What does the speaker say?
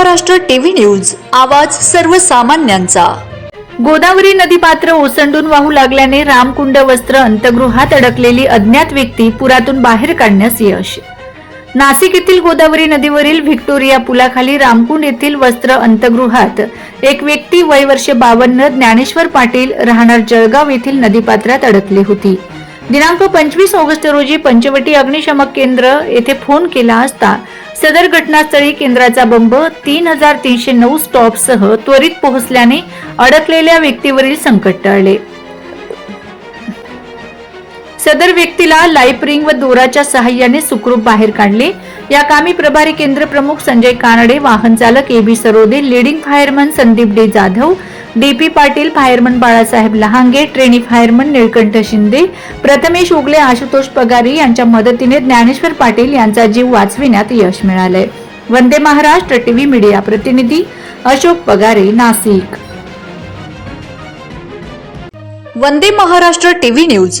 Maharashtra TV news आवाज सर्वसामान्यांचा. गोदावरी नदी पात्र ओसंडून वाहू लागल्याने रामकुंड वस्त्र अंतगृहात अडकलेली अज्ञात व्यक्ती पुरातून बाहेर काढण्यास यश. नाशिक येथील गोदावरी नदीवरील व्हिक्टोरिया पुलाखाली रामकुंड येथील वस्त्र अंतगृहात एक व्यक्ती वय वर्ष बावन्न ज्ञानेश्वर पाटील राहणार जळगाव येथील नदीपात्रात अडकली होती. दिनांक पंचवीस ऑगस्ट रोजी पंचवटी अग्निशमक केंद्र येथे फोन केला असता सदर घटनास्थळी केंद्राचा बंब तीन हजार तीनशे नऊ स्टॉपसह त्वरित पोहोचल्याने अडकलेल्या व्यक्तीवरील संकट टळले. सदर व्यक्तीला लाईफ रिंग व दोराच्या सहाय्याने सुखरूप बाहेर काढले. या कामी प्रभारी केंद्र प्रमुख संजय कानडे वाहन चालक A B Sarode leading fireman Sandeep day Jadhav DP Patil fireman Balasaheb Lahange trainee fireman Nilkanth Shinde Prathamesh Ugale Ashutosh Pagari यांच्या मदतीने ज्ञानेश्वर पाटील यांचा जीव वाचविण्यात यश मिळालंय. वंदे महाराष्ट्र टीव्ही मीडिया प्रतिनिधी अशोक पगारे नाशिक. वंदे महाराष्ट्र टीव्ही न्यूज.